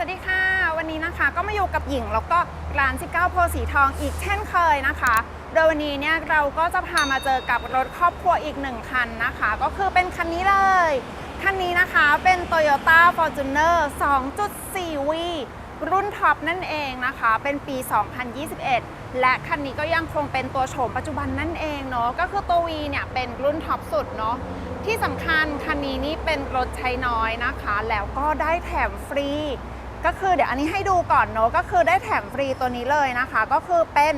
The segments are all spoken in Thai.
สวัสดีค่ะ วันนี้นะคะก็มาอยู่กับหญิงแล้วก็ร้าน 19 โพสีทองอีกเช่นเคยนะคะ โดยวันนี้เนี่ยเราก็จะพามาเจอกับรถครอบครัวอีกหนึ่งคันนะคะ ก็คือเป็นคันนี้เลย คันนี้นะคะเป็น Toyota Fortuner 2.4V รุ่นท็อปนั่นเองนะคะ เป็นปี 2021 และคันนี้ก็ยังคงเป็นตัวโฉมปัจจุบันนั่นเองเนาะก็คือตัว V เนี่ยเป็นรุ่นท็อปสุดเนาะที่สำคัญคันนี้นี่เป็นรถใช้น้อยนะคะ แล้วก็ได้แถมฟรี ก็คือเดี๋ยวอันนี้ให้ดูก่อนเนอะก็คือได้แถมฟรีตัวนี้เลยนะคะ ก็คือเป็น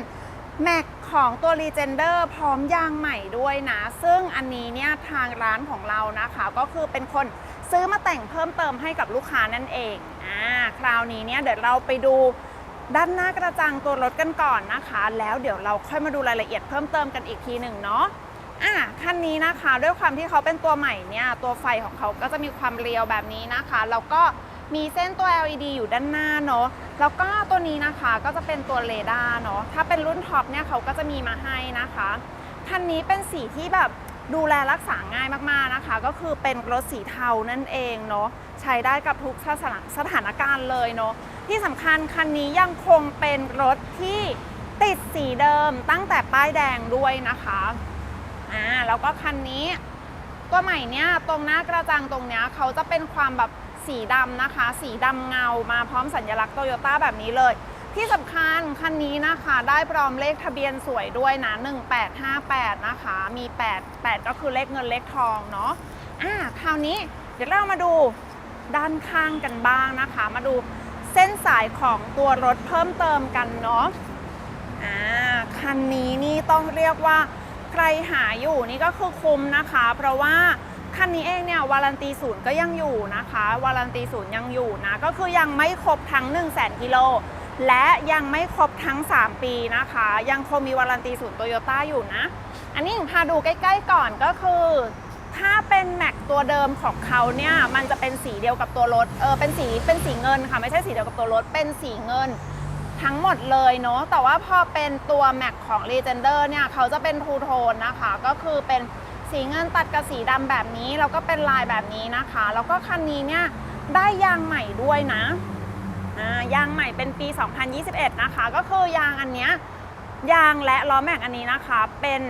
แม็กของตัว Legender พร้อมยางใหม่ด้วยนะ ซึ่งอันนี้เนี่ยทางร้านของเรานะคะ ก็คือเป็นคนซื้อมาแต่งเพิ่มเติมให้กับลูกค้านั่นเองอ่าคราวนี้เนี่ยเดี๋ยวเราไปดูด้านหน้ากระจังตัวรถกันก่อนนะคะ แล้วเดี๋ยวเราค่อยมาดูรายละเอียดเพิ่มเติมกันอีกทีหนึ่งเนาะอะคันนี้นะคะด้วยความที่เขาเป็นตัวใหม่เนี่ยตัวไฟของเขาก็จะมีความเรียวแบบนี้นะคะแล้วก็ มีเส้นตัว LED อยู่ด้านหน้าเนาะ แล้วก็ตัวนี้นะคะก็จะเป็นตัวเรดาร์เนาะ ถ้าเป็นรุ่นท็อปเนี่ยเขาก็จะมีมาให้นะคะ คันนี้เป็นสีที่แบบดูแลรักษาง่ายมากๆนะคะ ก็คือเป็นรถสีเทานั่นเองเนาะ ใช้ได้กับทุกสถานสถานการณ์เลยเนาะ ที่สำคัญคันนี้ยังคงเป็นรถที่ติดสีเดิมตั้งแต่ป้ายแดงด้วยนะคะ อ่า แล้วก็คันนี้ตัวใหม่เนี่ยตรงหน้ากระจังตรงเนี้ยเขาจะเป็นความแบบ สีดำนะคะ สีดำเงามาพร้อมสัญลักษณ์โตโยต้าแบบนี้เลย ที่สำคัญคันนี้นะคะได้พร้อมเลขทะเบียนสวยด้วยนะ 1858 นะคะ มี 8 8 ก็คือเลขเงินเลขทองเนาะอ่าคราวนี้เดี๋ยวเรามาดูด้านข้างกันบ้างนะคะ มาดูเส้นสายของตัวรถเพิ่มเติมกันเนาะอ่าคันนี้นี่ต้องเรียกว่าใครหาอยู่นี่ก็คือคุ้มนะคะ เพราะว่า คันนี้เองเนี่ยวารันตีศูนย์ก็ยังอยู่นะคะ วารันตีศูนย์ยังอยู่นะ ก็คือยังไม่ครบทั้ง 1 0 0 0 0แกิโล และยังไม่ครบทั้ง 3 ปีนะคะ ยังคงมีวารันตีศูนย์โตโยต้าอยู่นะ อันนี้พาดูใกล้ ๆ ก่อนก็คือถ้าเป็นแม็กตัวเดิมของเขาเนี่ยมันจะเป็นสีเดียวกับตัวรถเออเป็นสีเป็นสีเงินค่ะไม่ใช่สีเดียวกับตัวรถเป็นสีเงินทั้งหมดเลยเนาะแต่ว่าพอเป็นตัวแม็กของ Legender เนี่ยเขาจะเป็นทูโทนนะคะ ก็คือเป็น สีเงินตัดกับสีดำแบบนี้แล้วก็เป็นลายแบบนี้นะคะ แล้วก็คันนี้เนี่ยได้ยางใหม่ด้วยนะยางใหม่เป็นปี 2021 นะคะ ก็คือยางอันเนี้ยยางและล้อแม็กอันนี้นะคะ เป็น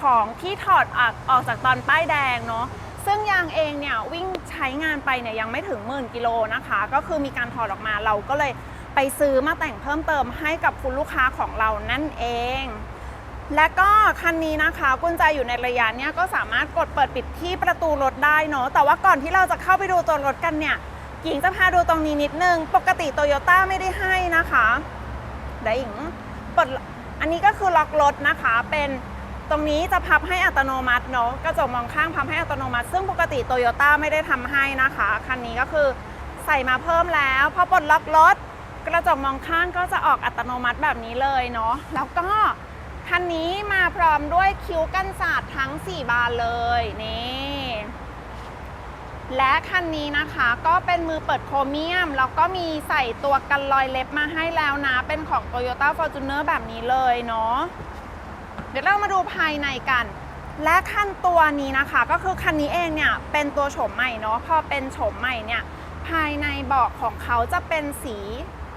ของที่ถอดออกออกจากตอนป้ายแดงเนาะซึ่งยางเองเนี่ยวิ่งใช้งานไปเนี่ยยังไม่ถึงหมื่นกิโลนะคะ ก็คือมีการถอดออกมาเราก็เลยไปซื้อมาแต่งเพิ่มเติมให้กับคุณลูกค้าของเรานั่นเอง และก็คันนี้นะคะกุญแจอยู่ในระยะเนี้ยก็สามารถกดเปิดปิดที่ประตูรถได้เนาะแต่ว่าก่อนที่เราจะเข้าไปดูตัวรถกันเนี่ยหญิงจะพาดูตรงนี้นิดนึง ปกติโตโยต้าไม่ได้ให้นะคะเดี๋ยวหญิงเปิดอันนี้ก็คือล็อกรถนะคะ เป็นตรงนี้จะพับให้อัตโนมัติเนาะกระจกมองข้างพับให้อัตโนมัติ ซึ่งปกติโตโยต้าไม่ได้ทำให้นะคะคันนี้ก็คือใส่มาเพิ่มแล้วพอปลดล็อกรถ กระจกมองข้างก็จะออกอัตโนมัติแบบนี้เลยเนาะแล้วก็ คันนี้มาพร้อมด้วยคิ้วกันศาสตร์ทั้ง 4 บานเลยนี่และคันนี้นะคะก็เป็นมือเปิดโครเมียม แล้วก็มีใส่ตัวกันรอยเล็บมาให้แล้วนะ เป็นของ Toyota Fortuner แบบนี้เลยเนาะเดี๋ยวเรามาดูภายในกัน และคันตัวนี้นะคะ ก็คือคันนี้เองเนี่ยเป็นตัวโฉมใหม่เนาะพอเป็นโฉมใหม่เนี่ยภายในเบาะของเขาจะเป็นสี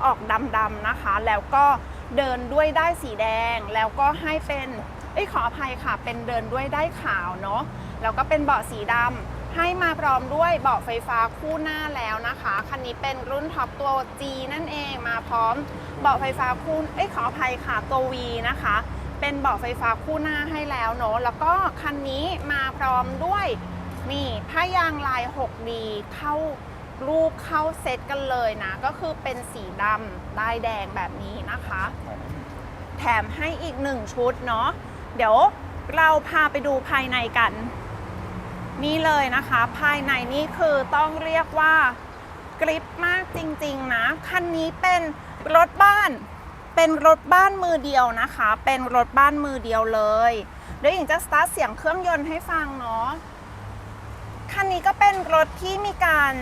ออกดำๆนะคะ แล้วก็ เดินด้วยได้สีแดงแล้วก็ให้เป็นเอ้ยขออภัยค่ะ เป็นเดินด้วยได้ขาวเนาะแล้วก็เป็นเบาะสีดำให้มาพร้อมด้วยเบาะไฟฟ้าคู่หน้าแล้วนะคะคันนี้เป็นรุ่นท็อปตัว G นั่นเองมาพร้อมเบาะไฟฟ้าคู่เอ้ยขออภัยค่ะตัว V นะคะ เป็นเบาะไฟฟ้าคู่หน้าให้แล้วเนาะแล้วก็คันนี้มาพร้อมด้วยนี่ผ้ายางลาย 6D เข้า รูปเข้าเซตกันเลยนะ ก็คือเป็นสีดำได้ายแดงแบบนี้นะคะ แถมให้อีกหนึ่งชุดเนาะเดี๋ยวเราพาไปดูภายในกัน นี่เลยนะคะ ภายในนี่คือต้องเรียกว่ากริปมากจริง ๆ นะ คันนี้เป็นรถบ้าน เป็นรถบ้านมือเดียวนะคะ เป็นรถบ้านมือเดียวเลยเดี๋ยวหญิงจะสตาร์ทเสียงเครื่องยนต์ให้ฟังเนาะคันนี้ก็เป็นรถที่มีการ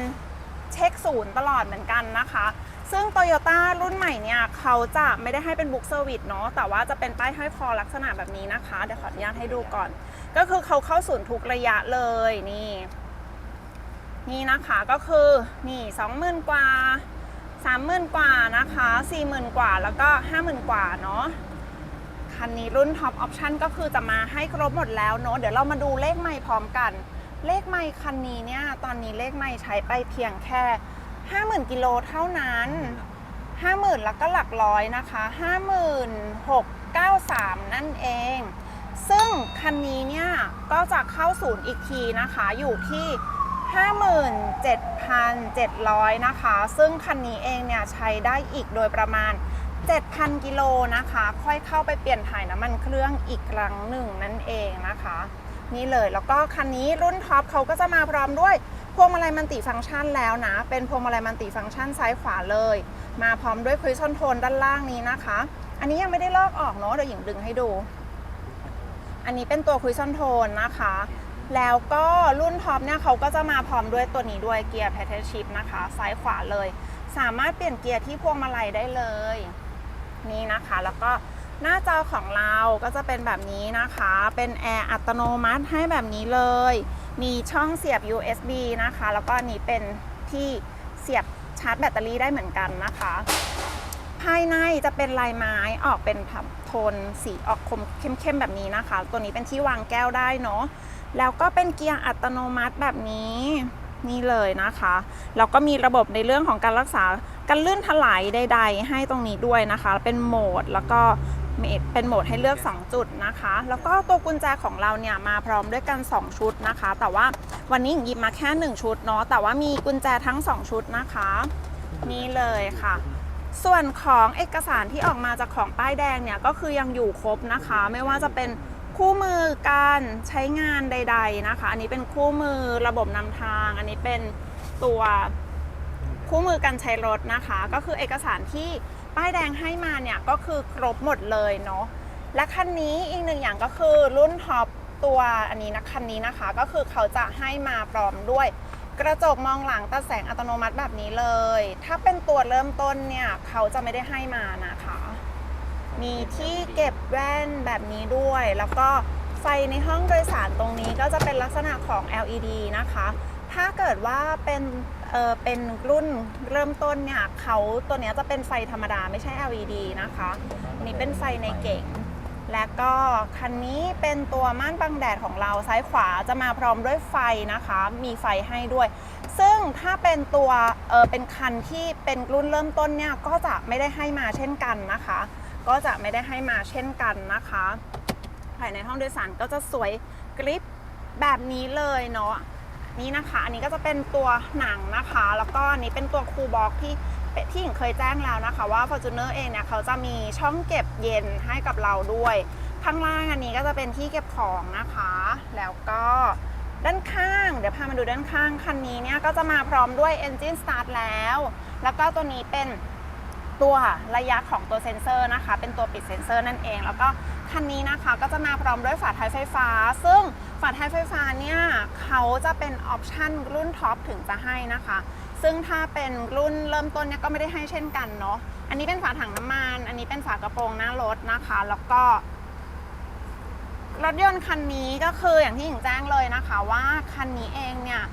เช็คศูนย์ตลอดเหมือนกันนะคะ ซึ่ง Toyota รุ่นใหม่เนี่ยเขาจะไม่ได้ให้เป็นบุ๊กเซอร์วิสเนาะแต่ว่าจะเป็นป้ายห้อยคอลักษณะแบบนี้นะคะ เดี๋ยวขออนุญาตให้ดูก่อน ก็คือเขาเข้าศูนย์ทุกระยะเลยนี่ นี่นะคะก็คือนี่สองหมื่นกว่า30,000กว่านะคะ40,000กว่าแล้วก็50,000กว่าเนาะคันนี้รุ่นท็อปออปชันก็คือจะมาให้ครบหมดแล้วเนาะเดี๋ยวเรามาดูเลขไม่พร้อมกัน เลขไม่คันนี้เนี่ย ตอนนี้เลขไม่ใช้ไปเพียงแค่ 50,000 กิโลเท่านั้น 50,000 แล้วก็หลักร้อยนะคะ 5693 นั่นเอง ซึ่งคันนี้เนี่ย ก็จะเข้าศูนย์อีกทีนะคะ อยู่ที่ 57,700 นะคะ ซึ่งคันนี้เองเนี่ยใช้ได้อีกโดยประมาณ 7,000 กิโลนะคะ ค่อยเข้าไปเปลี่ยนถ่ายน้ำมันเครื่องอีกครั้งหนึ่งนั่นเองนะคะ นี่เลย แล้วก็คันนี้รุ่นท็อปเขาก็จะมาพร้อมด้วยพวงมาลัยมันติฟังก์ชันแล้วนะ เป็นพวงมาลัยมันติฟังก์ชันซ้ายขวาเลย มาพร้อมด้วยคริสตัลโทนด้านล่างนี้นะคะ อันนี้ยังไม่ได้ลอกออกเนาะเดี๋ยวหญิงดึงให้ดู อันนี้เป็นตัวคริสตัลโทนนะคะ แล้วก็รุ่นท็อปเนี่ยเขาก็จะมาพร้อมด้วยตัวนี้ด้วยเกียร์แพทเทิร์นชิพนะคะซ้ายขวาเลย สามารถเปลี่ยนเกียร์ที่พวงมาลัยได้เลย นี่นะคะ แล้วก็ หน้าจอของเราก็จะเป็นแบบนี้นะคะ เป็นแอร์อัตโนมัติให้แบบนี้เลย มีช่องเสียบ USB นะคะ แล้วก็นี้เป็นที่เสียบชาร์จแบตเตอรี่ได้เหมือนกันนะคะ ภายในจะเป็นลายไม้ออกเป็นแบบโทนสีออกคมเข้มๆแบบนี้นะคะ ตัวนี้เป็นที่วางแก้วได้เนาะ แล้วก็เป็นเกียร์อัตโนมัติแบบนี้นี่เลยนะคะ แล้วก็มีระบบในเรื่องของการรักษาการลื่นถลายใด ๆ ให้ตรงนี้ด้วยนะคะ เป็นโหมดแล้วก็ มีเป็นโหมดให้เลือก 2 จุดนะคะ แล้วก็ตัวกุญแจของเราเนี่ยมาพร้อมด้วยกัน 2 ชุดนะคะ แต่ว่าวันนี้หยิบมาแค่ 1 ชุดเนาะ แต่ว่ามีกุญแจทั้ง 2 ชุดนะคะ นี่เลยค่ะส่วนของเอกสารที่ออกมาจากของป้ายแดงเนี่ยก็คือยังอยู่ครบนะคะ ไม่ว่าจะเป็นคู่มือการใช้งานใด ๆนะคะ อันนี้เป็นคู่มือระบบนำทาง อันนี้เป็นตัวคู่มือการใช้รถนะคะ ก็คือเอกสารที่ ป้ายแดงให้มาเนี่ยก็คือครบหมดเลยเนาะและคันนี้อีกหนึ่งอย่างก็คือรุ่นท็อปตัวอันนี้นะคันนี้นะคะ ก็คือเขาจะให้มาพร้อมด้วย กระจกมองหลังตัดแสงอัตโนมัติแบบนี้เลย ถ้าเป็นตัวเริ่มต้นเนี่ยเขาจะไม่ได้ให้มานะคะ มีที่เก็บแว่นแบบนี้ด้วย แล้วก็ไฟในห้องโดยสารตรงนี้ก็จะเป็นลักษณะของ LED นะคะ ถ้าเกิดว่าเป็น เออเป็นรุ่นเริ่มต้นเนี่ยเขาตัวเนี้ยจะเป็นไฟธรรมดาไม่ใช่ LED นะคะอันนี้เป็นไฟในเก่ง และก็คันนี้เป็นตัวม่านบังแดดของเราซ้ายขวาจะมาพร้อมด้วยไฟนะคะ มีไฟให้ด้วย ซึ่งถ้าเป็นตัวเออเป็นคันที่เป็นรุ่นเริ่มต้นเนี่ยก็จะไม่ได้ให้มาเช่นกันนะคะ ก็จะไม่ได้ให้มาเช่นกันนะคะภายในห้องโดยสารก็จะสวยกริปแบบนี้เลยเนาะ นี่นะคะ อันนี้ก็จะเป็นตัวหนังนะคะ แล้วก็อันนี้เป็นตัวคูบ็อกที่ที่หญิงเคยแจ้งแล้วนะคะว่า Fortuner เองเนี่ยเขาจะมีช่องเก็บเย็นให้กับเราด้วย ข้างล่างอันนี้ก็จะเป็นที่เก็บของนะคะ แล้วก็ด้านข้าง เดี๋ยวพามาดูด้านข้างคันนี้เนี่ยก็จะมาพร้อมด้วย Engine Start แล้ว แล้วก็ตัวนี้เป็นตัวระยะของตัวเซ็นเซอร์นะคะ เป็นตัวปิดเซ็นเซอร์นั่นเอง แล้วก็ คันนี้นะคะก็จะมาพร้อมด้วยฝาท้ายไฟฟ้า ซึ่งฝาท้ายไฟฟ้าเนี่ยเขาจะเป็นออปชั่นรุ่นท็อปถึงจะให้นะคะ ซึ่งถ้าเป็นรุ่นเริ่มต้นเนี่ยก็ไม่ได้ให้เช่นกันเนาะอันนี้เป็นฝาถังน้ำมัน อันนี้เป็นฝากระโปรงหน้ารถนะคะ แล้วก็ รถยนต์คันนี้ก็คืออย่างที่หญิงแจ้งเลยนะคะ ว่าคันนี้เองเนี่ย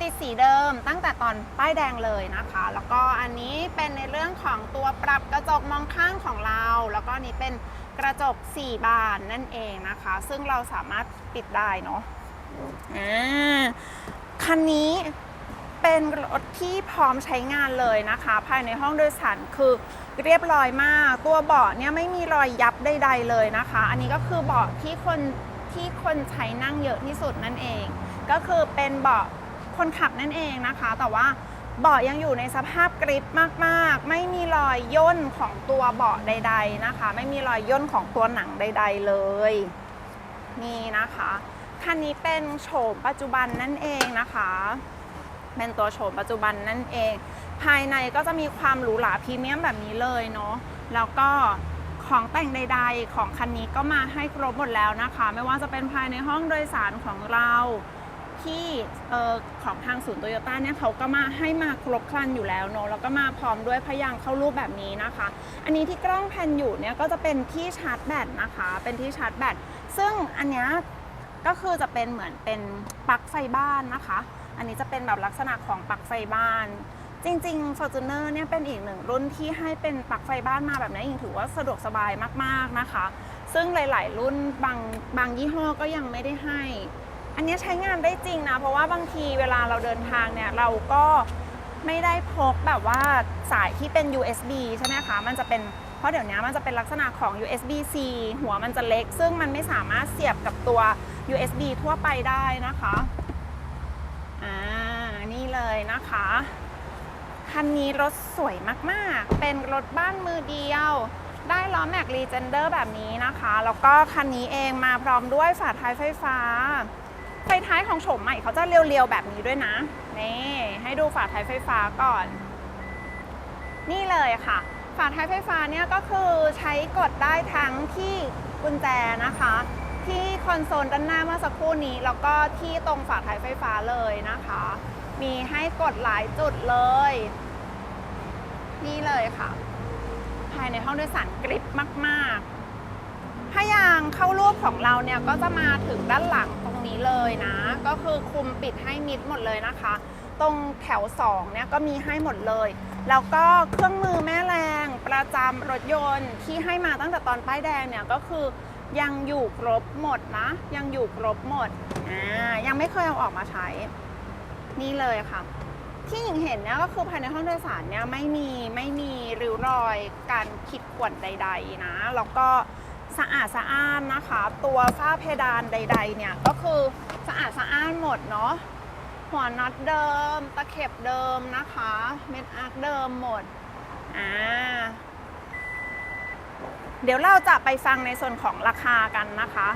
ติดสีเดิมตั้งแต่ตอนป้ายแดงเลยนะคะ แล้วก็อันนี้เป็นในเรื่องของตัวปรับกระจกมองข้างของเรา แล้วก็นนี้เป็น กระจก 4 บานนั่นเองนะคะ ซึ่งเราสามารถปิดได้เนาะอ่าคันนี้เป็นรถที่พร้อมใช้งานเลยนะคะ ภายในห้องโดยสารคือเรียบร้อยมาก ตัวเบาะเนี่ยไม่มีรอยยับใดๆเลยนะคะ อันนี้ก็คือเบาะที่คนที่คนใช้นั่งเยอะที่สุดนั่นเอง ก็คือเป็นเบาะคนขับนั่นเองนะคะ แต่ว่า เบาะยังอยู่ในสภาพกริปมากๆ ไม่มีรอยย่นของตัวเบาะใด ๆนะคะ ไม่มีรอยย่นของตัวหนังใด ๆ เลยนี่นะคะคันนี้เป็นโฉมปัจจุบันนั่นเองนะคะ เป็นตัวโฉมปัจจุบันนั่นเอง ภายในก็จะมีความหรูหราพรีเมียมแบบนี้เลยเนาะแล้วก็ของแต่งใด ๆ ของคันนี้ก็มาให้ครบหมดแล้วนะคะ ไม่ว่าจะเป็นภายในห้องโดยสารของเรา ที่ออของทางศูนย์โตโยต้าเนี่ยเขาก็มาให้มาครบครันอยู่แล้วเนอะแล้วก็มาพร้อมด้วยพยางค์เข้ารูปแบบนี้นะคะ อันนี้ที่กล้องแพนอยู่เนี่ยก็จะเป็นที่ชาร์จแบตนะคะ เป็นที่ชาร์จแบตซึ่งอันเนี้ยก็คือจะเป็นเหมือนเป็นปลั๊กไฟบ้านนะคะ อันนี้จะเป็นแบบลักษณะของปลั๊กไฟบ้าน จริงๆ Fortuner เนี่ยเป็นอีกหนึ่งรุ่นที่ให้เป็นปลั๊กไฟบ้านมาแบบนี้ยังถือว่าสะดวกสบายมากๆนะคะ ซึ่งหลาย ๆ รุ่นบางบางยี่ห้อก็ยังไม่ได้ให้ อันนี้ใช้งานได้จริงนะ เพราะว่าบางทีเวลาเราเดินทางเนี่ยเราก็ไม่ได้พกแบบว่าสายที่เป็น USB ใช่ไหมคะ มันจะเป็นเพราะเดี๋ยวนี้มันจะเป็นลักษณะของ USB-C หัวมันจะเล็ก ซึ่งมันไม่สามารถเสียบกับตัว USB ทั่วไปได้นะคะอ่านี่เลยนะคะ คันนี้รถสวยมากๆ เป็นรถบ้านมือเดียว ได้ล้อแม็กรีเจนเดอร์แบบนี้นะคะ แล้วก็คันนี้เองมาพร้อมด้วยฝาท้ายไฟฟ้า ไฟท้ายของโฉมใหม่เขาจะเรียวๆแบบนี้ด้วยนะ นี่ให้ดูฝาท้ายไฟฟ้าก่อน นี่เลยค่ะ ฝาท้ายไฟฟ้าเนี่ยก็คือใช้กดได้ทั้งที่กุญแจนะคะ ที่คอนโซลด้านหน้าเมื่อสักครู่นี้แล้วก็ที่ตรงฝาท้ายไฟฟ้าเลยนะคะ มีให้กดหลายจุดเลย นี่เลยค่ะ ภายในห้องโดยสารกริบมากๆผ้ายางเข้ารูปของเราเนี่ยก็จะมาถึงด้านหลัง นี้เลยนะ ก็คือคุมปิดให้มิดหมดเลยนะคะ ตรงแถว2เนี่ยก็มีให้หมดเลย แล้วก็เครื่องมือแม่แรงประจำรถยนต์ที่ให้มาตั้งแต่ตอนป้ายแดงเนี่ยก็คือยังอยู่ครบหมดนะ ยังอยู่ครบหมดอ่ายังไม่เคยเอาออกมาใช้ นี่เลยค่ะ ที่หญิงเห็นเนี่ยก็คือภายในห้องโดยสารเนี่ยไม่มีไม่มีริ้วรอยการขีดข่วนใด ๆ นะ แล้วก็ สะอาดสะอ้านนะคะ ตัวฝ้าเพดานใด ๆ เนี่ยก็คือสะอาดสะอ้านหมดเนาะหัวน็อตเดิม ตะเข็บเดิมนะคะ เม็ดอาร์คเดิมหมดอ่าเดี๋ยวเราจะไปฟังในส่วนของราคากันนะคะ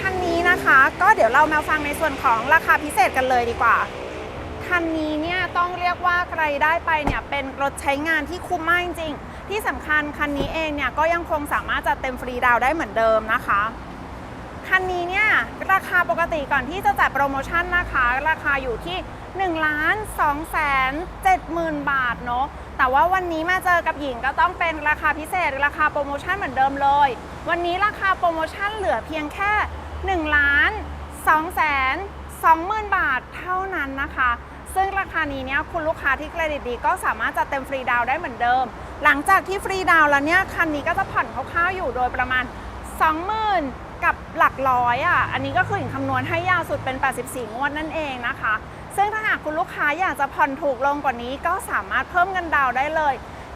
คันนี้นะคะก็เดี๋ยวเรามาฟังในส่วนของราคาพิเศษกันเลยดีกว่าคันนี้เนี่ยต้องเรียกว่าใครได้ไปเนี่ยเป็นรถใช้งานที่คุ้มมากจริงๆ ที่สำคัญคันนี้เองเนี่ยก็ยังคงสามารถจัดเต็มฟรีดาวได้เหมือนเดิมนะคะ คันนี้เนี่ยราคาปกติก่อนที่จะจัดโปรโมชั่นนะคะ ราคาอยู่ที่1ล้าน2แสน7หมื่นบาทเนาะแต่ว่าวันนี้มาเจอกับหญิงก็ต้องเป็นราคาพิเศษ ราคาโปรโมชั่นเหมือนเดิมเลย วันนี้ราคาโปรโมชั่นเหลือเพียงแค่1ล้าน2แสน2หมื่นบาทเท่านั้นนะคะ ซึ่งราคานี้เนี่ยคุณลูกค้าที่เครดิตดีก็สามารถจัดเต็มฟรีดาวได้เหมือนเดิม หลังจากที่ฟรีดาวแล้วเนี่ยคันนี้ก็จะผ่อนคร่าวๆอยู่โดยประมาณ 20,000 กับหลักร้อยอะอันนี้ก็คือหญิงคำนวณให้ยาวสุดเป็น 84 งวดนั่นเองนะคะ ซึ่งถ้าหากคุณลูกค้าอยากจะผ่อนถูกลงกว่านี้ก็สามารถเพิ่มเงินดาวได้เลย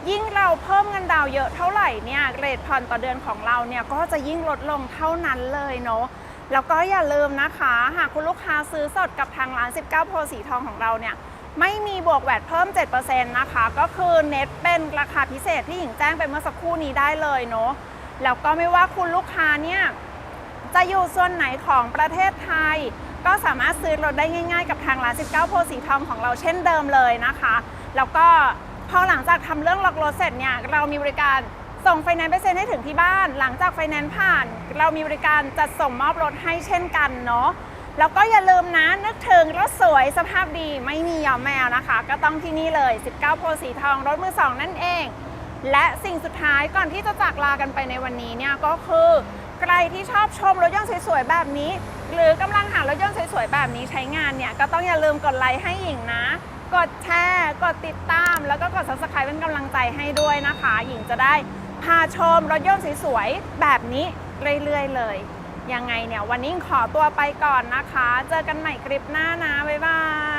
ยิ่งเราเพิ่มเงินดาวเยอะเท่าไหร่เนี่ยเรทผ่อนต่อเดือนของเราเนี่ยก็จะยิ่งลดลงเท่านั้นเลยเนาะ แล้วก็อย่าลืมนะคะ หากคุณลูกค้าซื้อสดกับทางร้าน 19 โพสีทองของเราเนี่ย ไม่มีบวกแวดเพิ่ม 7%นะคะ ก็คือเน็ตเป็นราคาพิเศษที่หญิงแจ้งไปเมื่อสักครู่นี้ได้เลยเนาะ แล้วก็ไม่ว่าคุณลูกค้าเนี่ยจะอยู่ส่วนไหนของประเทศไทย ก็สามารถซื้อรถได้ง่าย ๆ กับทางร้าน 19 โพสีทองของเราเช่นเดิมเลยนะคะ แล้วก็พอหลังจากทำเรื่องล็อกรถเสร็จเนี่ยเรามีบริการ ส่งไฟแนนซ์ไปเซ็นให้ถึงที่บ้าน หลังจากไฟแนนซ์ผ่าน เรามีบริการจัดส่งมอบรถให้เช่นกันเนาะแล้วก็อย่าลืมนะ นึกถึงรถสวยสภาพดีไม่มียอมแมวนะคะ ก็ต้องที่นี่เลย 19 โพสีทองรถมือสองนั่นเอง และสิ่งสุดท้ายก่อนที่จะจากลากันไปในวันนี้เนี่ยก็คือใครที่ชอบชมรถยนต์สวยๆแบบนี้ หรือกำลังหารถยนต์สวยๆแบบนี้ใช้งานเนี่ย ก็ต้องอย่าลืมกดไลค์ให้หญิงนะ กดแชร์ กดติดตาม แล้วก็กด subscribe เป็นกำลังใจให้ด้วยนะคะ หญิงจะได้ พาชมรถยนต์สวยๆ แบบนี้เรื่อยๆเลย ยังไงเนี่ย วันนี้ขอตัวไปก่อนนะคะ เจอกันใหม่คลิปหน้านะ บ๊ายบาย